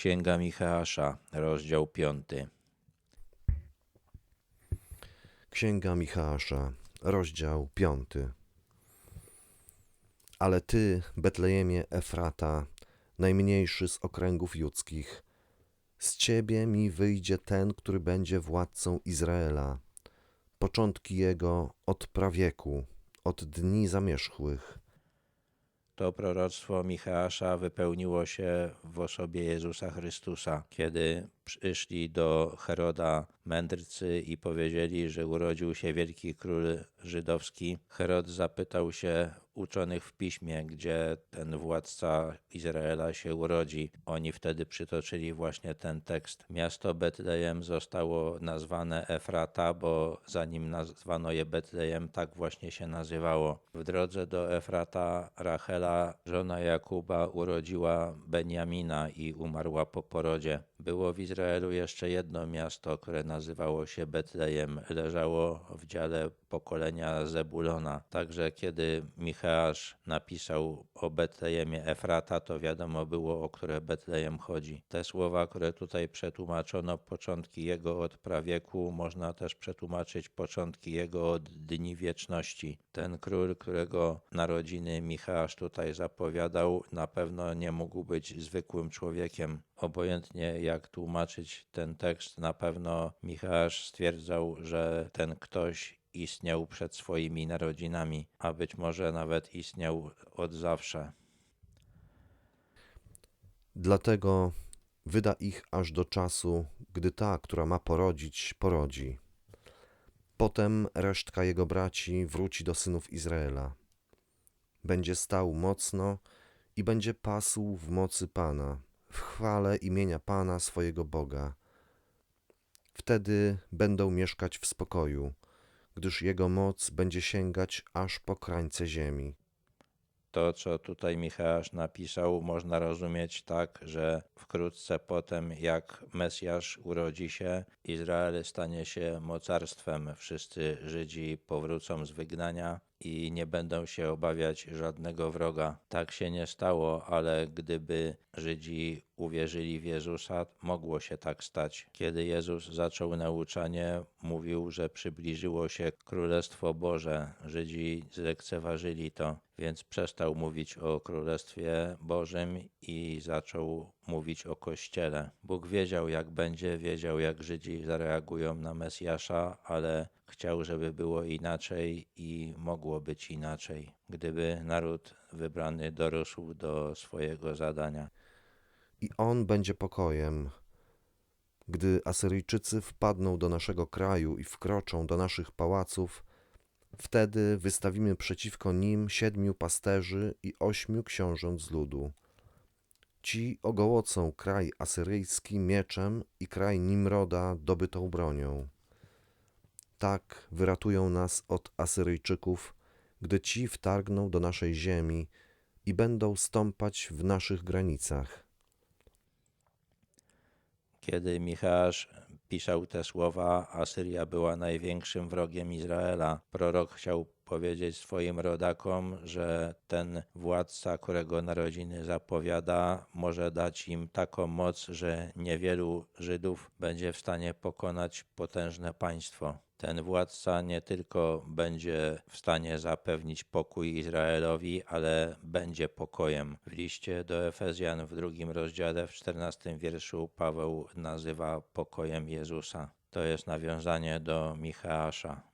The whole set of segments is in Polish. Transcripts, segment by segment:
Księga Micheasza, rozdział 5. Księga Michała, rozdział 5. Ale ty, Betlejemie Efrata, najmniejszy z okręgów judzkich, z ciebie mi wyjdzie ten, który będzie władcą Izraela. Początki jego od prawieku, od dni zamierzchłych. To proroctwo Micheasza wypełniło się w osobie Jezusa Chrystusa, kiedy przyszli do Heroda mędrcy i powiedzieli, że urodził się wielki król żydowski. Herod zapytał się uczonych w piśmie, gdzie ten władca Izraela się urodzi. Oni wtedy przytoczyli właśnie ten tekst. Miasto Betlejem zostało nazwane Efrata, bo zanim nazwano je Betlejem, tak właśnie się nazywało. W drodze do Efrata Rachela, żona Jakuba, urodziła Benjamina i umarła po porodzie. Było w Izraelu jeszcze jedno miasto, które nazywało się Betlejem. Leżało w dziale pokolenia Zebulona. Także kiedy Micheasz napisał o Betlejemie Efrata, to wiadomo było, o które Betlejem chodzi. Te słowa, które tutaj przetłumaczono, początki jego od prawieku, można też przetłumaczyć początki jego od dni wieczności. Ten król, którego narodziny Micheasz tutaj zapowiadał, na pewno nie mógł być zwykłym człowiekiem. Obojętnie jak tłumaczyć ten tekst, na pewno Micheasz stwierdzał, że ten ktoś istniał przed swoimi narodzinami, a być może nawet istniał od zawsze. Dlatego wyda ich aż do czasu, gdy ta, która ma porodzić, porodzi. Potem resztka jego braci wróci do synów Izraela. Będzie stał mocno i będzie pasł w mocy Pana, w chwale imienia Pana swojego Boga. Wtedy będą mieszkać w spokoju, gdyż jego moc będzie sięgać aż po krańce ziemi. To, co tutaj Micheasz napisał, można rozumieć tak, że wkrótce potem, jak Mesjasz urodzi się, Izrael stanie się mocarstwem. Wszyscy Żydzi powrócą z wygnania i nie będą się obawiać żadnego wroga. Tak się nie stało, ale gdyby Żydzi uwierzyli w Jezusa, mogło się tak stać. Kiedy Jezus zaczął nauczanie, mówił, że przybliżyło się Królestwo Boże. Żydzi zlekceważyli to, więc przestał mówić o Królestwie Bożym i zaczął mówić o Kościele. Bóg wiedział, jak będzie, wiedział, jak Żydzi zareagują na Mesjasza, ale chciał, żeby było inaczej i mogło być inaczej, gdyby naród wybrany dorósł do swojego zadania. I on będzie pokojem. Gdy Asyryjczycy wpadną do naszego kraju i wkroczą do naszych pałaców, wtedy wystawimy przeciwko nim siedmiu pasterzy i ośmiu książąt z ludu. Ci ogołocą kraj asyryjski mieczem i kraj Nimroda dobytą bronią. Tak wyratują nas od Asyryjczyków, gdy ci wtargną do naszej ziemi i będą stąpać w naszych granicach. Kiedy Micheasz pisał te słowa, Asyria była największym wrogiem Izraela. Prorok chciał powiedzieć swoim rodakom, że ten władca, którego narodziny zapowiada, może dać im taką moc, że niewielu Żydów będzie w stanie pokonać potężne państwo. Ten władca nie tylko będzie w stanie zapewnić pokój Izraelowi, ale będzie pokojem. W liście do Efezjan w drugim rozdziale, w czternastym wierszu, Paweł nazywa pokojem Jezusa. To jest nawiązanie do Micheasza.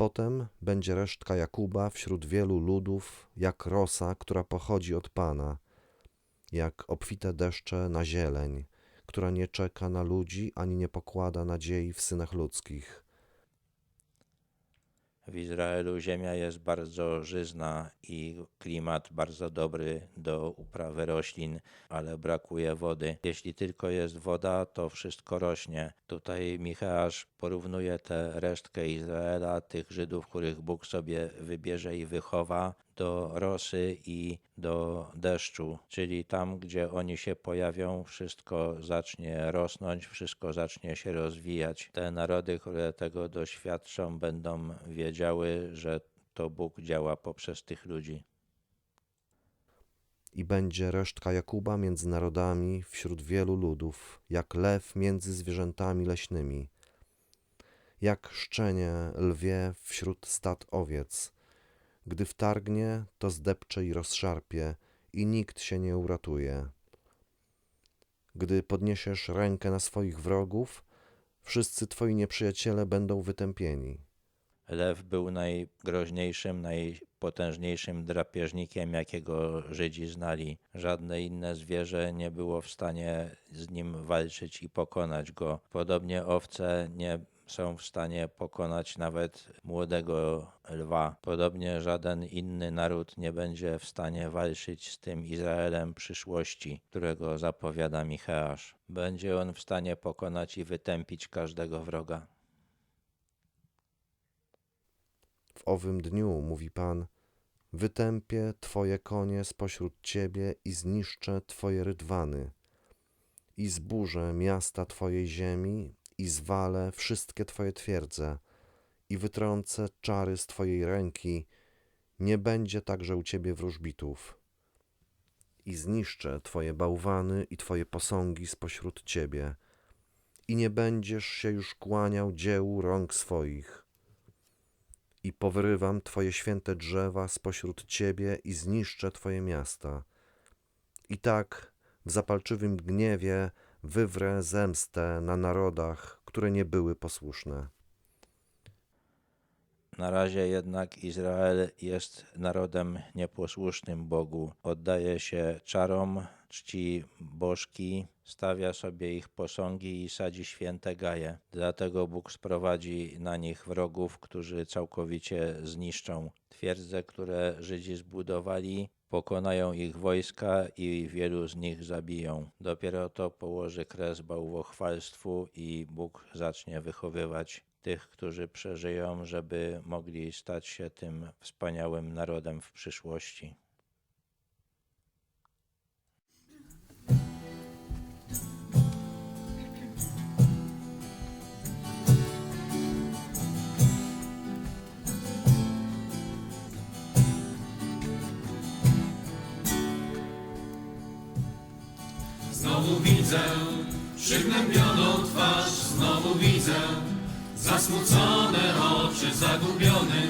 Potem będzie resztka Jakuba wśród wielu ludów, jak rosa, która pochodzi od Pana, jak obfite deszcze na zieleń, która nie czeka na ludzi ani nie pokłada nadziei w synach ludzkich. W Izraelu ziemia jest bardzo żyzna i klimat bardzo dobry do uprawy roślin, ale brakuje wody. Jeśli tylko jest woda, to wszystko rośnie. Tutaj Micheasz porównuje tę resztkę Izraela, tych Żydów, których Bóg sobie wybierze i wychowa, do rosy i do deszczu, czyli tam, gdzie oni się pojawią, wszystko zacznie rosnąć, wszystko zacznie się rozwijać. Te narody, które tego doświadczą, będą wiedziały, że to Bóg działa poprzez tych ludzi. i będzie resztka Jakuba między narodami wśród wielu ludów, jak lew między zwierzętami leśnymi, jak szczenie lwie wśród stad owiec. Gdy wtargnie, to zdepcze i rozszarpie, i nikt się nie uratuje. Gdy podniesiesz rękę na swoich wrogów, wszyscy twoi nieprzyjaciele będą wytępieni. Lew był najgroźniejszym, najpotężniejszym drapieżnikiem, jakiego Żydzi znali. Żadne inne zwierzę nie było w stanie z nim walczyć i pokonać go. Podobnie owce nie są w stanie pokonać nawet młodego lwa. Podobnie żaden inny naród nie będzie w stanie walczyć z tym Izraelem przyszłości, którego zapowiada Micheasz. Będzie on w stanie pokonać i wytępić każdego wroga. W owym dniu, mówi Pan, wytępię Twoje konie spośród Ciebie i zniszczę Twoje rydwany, i zburzę miasta Twojej ziemi, i zwalę wszystkie Twoje twierdze, i wytrącę czary z Twojej ręki, nie będzie także u Ciebie wróżbitów. I zniszczę Twoje bałwany i Twoje posągi spośród Ciebie, i nie będziesz się już kłaniał dziełu rąk swoich i powyrywam Twoje święte drzewa spośród Ciebie i zniszczę Twoje miasta. I tak w zapalczywym gniewie wywrę zemstę na narodach, które nie były posłuszne. Na razie jednak Izrael jest narodem nieposłusznym Bogu. Oddaje się czarom, czci bożki, stawia sobie ich posągi i sadzi święte gaje. Dlatego Bóg sprowadzi na nich wrogów, którzy całkowicie zniszczą twierdze, które Żydzi zbudowali. Pokonają ich wojska i wielu z nich zabiją. Dopiero to położy kres bałwochwalstwu i Bóg zacznie wychowywać tych, którzy przeżyją, żeby mogli stać się tym wspaniałym narodem w przyszłości. Znowu widzę przygnębioną twarz, znowu widzę zasmucone oczy, zagubiony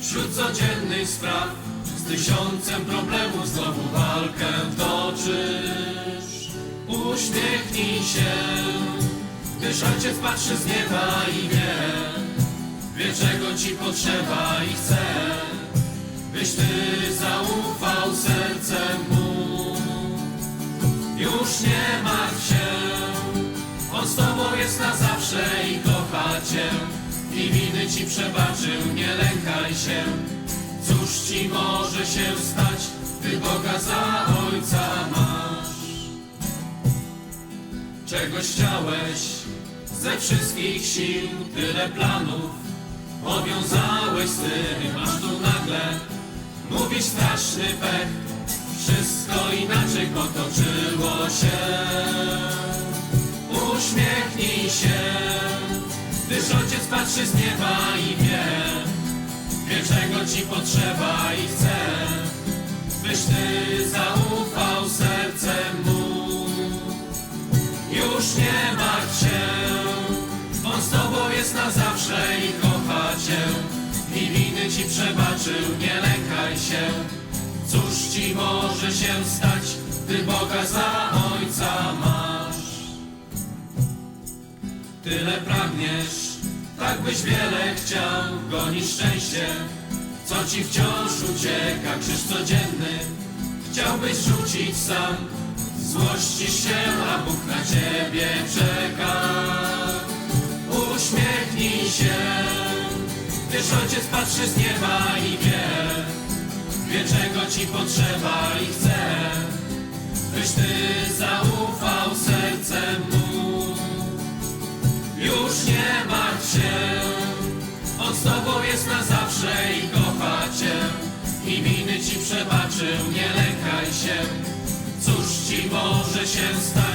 wśród codziennych spraw. Z tysiącem problemów znowu walkę toczysz. Uśmiechnij się, gdyż ojciec patrzy z nieba i wie, wie czego ci potrzeba i chce, byś ty zaufał sercem mu. Już nie martw się, On z tobą jest na zawsze i kocha cię i winy ci przebaczył, nie lękaj się. Cóż ci może się stać, ty Boga za Ojca masz? Czegoś chciałeś ze wszystkich sił, tyle planów powiązałeś z tym, aż tu nagle mówisz straszny pech. Wszystko inaczej potoczyło się. Uśmiechnij się, gdyż ojciec patrzy z nieba i wie, wie czego ci potrzeba i chce, byś ty zaufał sercem mu. Już nie martw się, on z tobą jest na zawsze i kocha cię i winy ci przebaczył, nie się. Cóż ci może się stać, gdy Boga za Ojca masz? Tyle pragniesz, tak byś wiele chciał, gonisz szczęście, co ci wciąż ucieka, krzyż codzienny. Chciałbyś rzucić sam, złościsz się, a Bóg na ciebie czeka. Uśmiechnij się, gdyż Ojciec patrzy z nieba i wie, wie czego ci potrzeba i chce, byś ty zaufał sercem mu. Już nie martw się, on z tobą jest na zawsze i kocha cię i winy ci przebaczył, nie lękaj się, cóż ci może się stać.